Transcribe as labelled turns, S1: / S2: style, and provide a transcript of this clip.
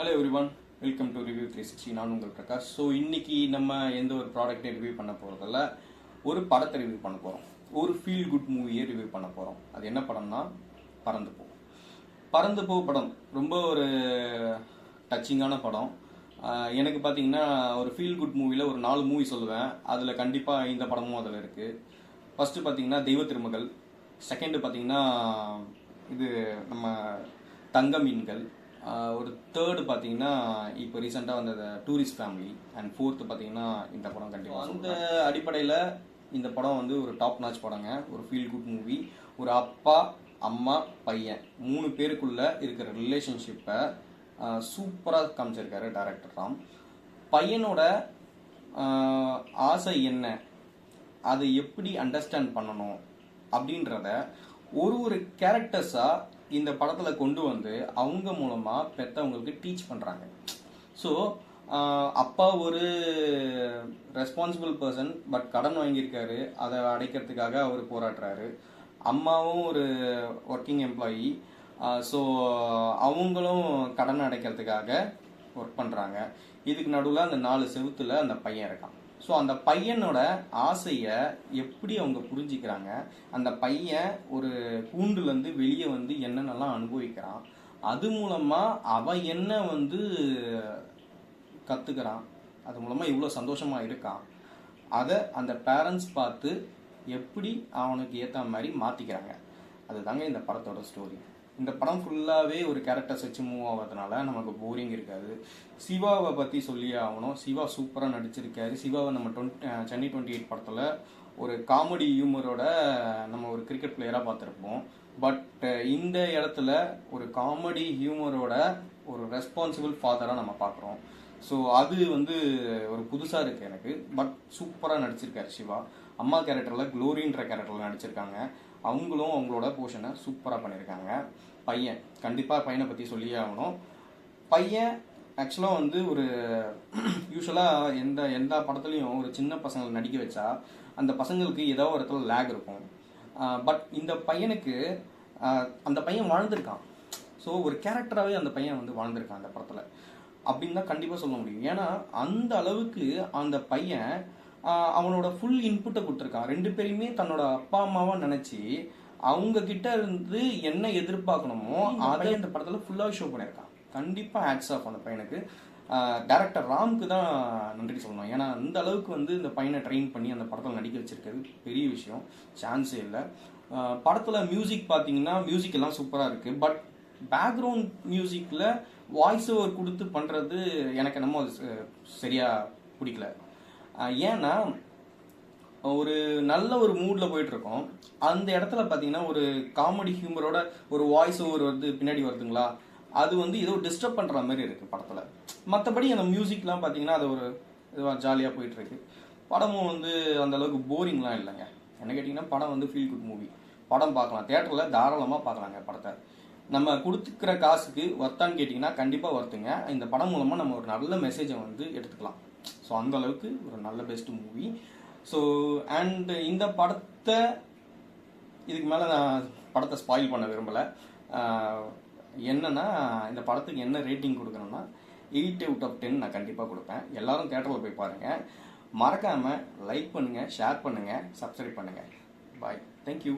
S1: Hello everyone welcome to review three sixty நான் உங்கள் Prakash. So இன்னைக்கு நம்ம எந்த ஒரு ப்ராடக்ட்டையும் ரிவ்யூ பண்ண போகிறதில்ல ஒரு படத்தை ரிவ்யூ பண்ண போகிறோம் ஒரு ஃபீல் குட் மூவியை ரிவ்யூ பண்ண போகிறோம் அது என்ன படம்னா பறந்து போ. பறந்து போ படம் ரொம்ப ஒரு டச்சிங்கான படம். எனக்கு பார்த்தீங்கன்னா ஒரு ஃபீல் குட் மூவியில் ஒரு நாலு மூவி சொல்லுவேன். அதில் கண்டிப்பாக இந்த படமும் அதில் இருக்குது ஃபஸ்ட்டு பார்த்தீங்கன்னா தெய்வ திருமகள். செகண்டு பார்த்தீங்கன்னா இது நம்ம தங்க மீன்கள். ஒரு தேர்டு பார்த்தீங்கன்னா இப்போ ரீசெண்டாக வந்த டூரிஸ்ட் ஃபேமிலி அண்ட் ஃபோர்த்து பார்த்தீங்கன்னா இந்த படம் கண்டிப்பாக அந்த அடிப்படையில் இந்த படம் வந்து ஒரு டாப் நாச் படங்க. ஒரு ஃபீல் குட் மூவி ஒரு அப்பா அம்மா பையன் மூணு பேருக்குள்ள இருக்கிற ரிலேஷன்ஷிப்பை சூப்பராக காமிச்சிருக்காரு டைரக்டர் ராம். பையனோட ஆசை என்ன? அதை எப்படி அண்டர்ஸ்டாண்ட் பண்ணணும்? அப்படின்றத ஒரு ஒரு கேரக்டர்ஸாக இந்த படத்தில் கொண்டு வந்து அவங்க மூலமாக பெற்றவங்களுக்கு டீச் பண்ணுறாங்க ஸோ அப்பா ஒரு ரெஸ்பான்சிபிள் பர்சன் பட் கடன் வாங்கியிருக்காரு. அதை அடைக்கிறதுக்காக அவர் போராடுறாரு. அம்மாவும் ஒரு ஒர்க்கிங் எம்ப்ளாயி ஸோ அவங்களும் கடன் அடைக்கிறதுக்காக ஒர்க் பண்ணுறாங்க இதுக்கு நடுவில் அந்த நாலு செவுத்தில் அந்த பையன் இருக்கான். ஸோ அந்த பையனோட ஆசையை எப்படி அவங்க புரிஞ்சுக்கிறாங்க? அந்த பையன் ஒரு கூண்டுலேருந்து வெளியே வந்து என்னென்னலாம் அனுபவிக்கிறான்? அது மூலமாக அவன் என்ன வந்து கற்றுக்கிறான் அது மூலமாக இவ்வளோ சந்தோஷமாக இருக்கான்? அதை அந்த பேரண்ட்ஸ் பார்த்து எப்படி அவனுக்கு ஏற்ற மாதிரி மாற்றிக்கிறாங்க அதுதாங்க இந்த படத்தோட ஸ்டோரி இந்த படம் ஃபுல்லாகவே ஒரு கேரக்டர்ஸ் வச்சு மூவ் ஆகிறதுனால நமக்கு போரிங் இருக்காது. சிவாவை பற்றி சொல்லியே ஆகணும். சிவா சூப்பராக நடிச்சிருக்காரு. சிவாவை நம்ம டுவெண்ட்டி சென்னை டுவெண்ட்டி எயிட் படத்தில் ஒரு காமெடி ஹியூமரோட நம்ம ஒரு கிரிக்கெட் பிளேயராக பார்த்துருப்போம். பட் இந்த இடத்துல ஒரு காமெடி ஹியூமரோட ஒரு ரெஸ்பான்சிபிள் ஃபாதராக நம்ம பார்க்குறோம். ஸோ அது வந்து ஒரு புதுசாக இருக்குது எனக்கு. பட் சூப்பராக நடிச்சிருக்காரு சிவா. அம்மா கேரக்டரில் க்ளோரின்ற கேரக்டரில் நடிச்சிருக்காங்க. அவங்களும் அவங்களோட போர்ஷனை சூப்பராக பண்ணியிருக்காங்க பையன் கண்டிப்பாக பையனை பற்றி சொல்லியே ஆகணும். பையன் ஆக்சுவலாக வந்து ஒரு யூஸ்வலாக எந்த எந்த படத்துலையும் ஒரு சின்ன பசங்களை நடிக்க வச்சா அந்த பசங்களுக்கு ஏதோ ஒரு இடத்துல லேக் இருக்கும். பட் இந்த பையனுக்கு அந்த பையன் வாழ்ந்திருக்கான். ஸோ ஒரு கேரக்டராகவே அந்த பையன் வந்து வாழ்ந்திருக்கான் அந்த படத்தில். அப்படின்னு தான் கண்டிப்பாக சொல்ல முடியும். ஏன்னா அந்த அளவுக்கு அந்த பையன் அவனோட ஃபுல் இன்புட்டை கொடுத்துருக்கான். ரெண்டு பேரையுமே தன்னோட அப்பா அம்மாவா நினச்சி அவங்க கிட்ட இருந்து என்ன எதிர்பார்க்கணுமோ அதை இந்த படத்தில் ஃபுல்லாக ஷோ பண்ணியிருக்கான். கண்டிப்பாக ஹேட்ஸ் ஆஃப் அந்த பையனுக்கு. டேரக்டர் ராம்க்கு தான் நன்றி சொல்லணும். ஏன்னா அந்த அளவுக்கு வந்து இந்த பையனை ட்ரெயின் பண்ணி அந்த படத்தில் நடிக்க வச்சிருக்கிறது பெரிய விஷயம். சான்ஸே இல்லை. படத்தில் மியூசிக் பார்த்தீங்கன்னா மியூசிக் எல்லாம் சூப்பராக இருக்குது பட் பேக்ரவுண்ட் மியூசிக்கில் வாய்ஸ் ஓவர் கொடுத்து பண்ணுறது எனக்கு என்னமோ அது ச- சரியா பிடிக்கல. ஏன்னா ஒரு நல்ல ஒரு மூடில் போயிட்டுருக்கோம். அந்த இடத்துல பார்த்தீங்கன்னா ஒரு காமெடி ஹியூமரோட ஒரு வாய்ஸ் ஓவர் வந்து பின்னாடி வருதுங்களா? அது வந்து ஏதோ டிஸ்டர்ப் பண்ணுற மாதிரி இருக்குது படத்தில். மற்றபடி அந்த மியூசிக்லாம் பார்த்தீங்கன்னா அது ஒரு இதுவாக ஜாலியாக போயிட்டுருக்கு. படமும் வந்து அந்த அளவுக்கு போரிங்லாம் இல்லைங்க. என்ன கேட்டிங்கன்னா படம் வந்து ஃபீல் குட் மூவி படம் பார்க்கலாம் தேட்டரில் தாராளமாக பார்க்கலாங்க படத்தை. நம்ம கொடுத்துக்கிற காசுக்கு ஒர்த்தான்னு கேட்டிங்கன்னா கண்டிப்பாக ஒர்த்துங்க இந்த படம் மூலமாக நம்ம ஒரு நல்ல மெசேஜை வந்து எடுத்துக்கலாம். ஸோ அந்த அளவுக்கு ஒரு நல்ல பெஸ்ட் மூவி ஸோ அண்ட் இந்த படத்தை இதுக்கு மேலே நான் படத்தை ஸ்பாயில் பண்ண விரும்பலை. என்னன்னா இந்த படத்துக்கு என்ன ரேட்டிங் கொடுக்கணும்னா எயிட் அவுட் ஆஃப் டென் நான் கண்டிப்பாக கொடுப்பேன். எல்லாரும் தேட்டரில் போய் பாருங்கள் மறக்காமல் லைக் பண்ணுங்கள் ஷேர் பண்ணுங்கள் சப்ஸ்கிரைப் பண்ணுங்கள் பாய் தேங்க்யூ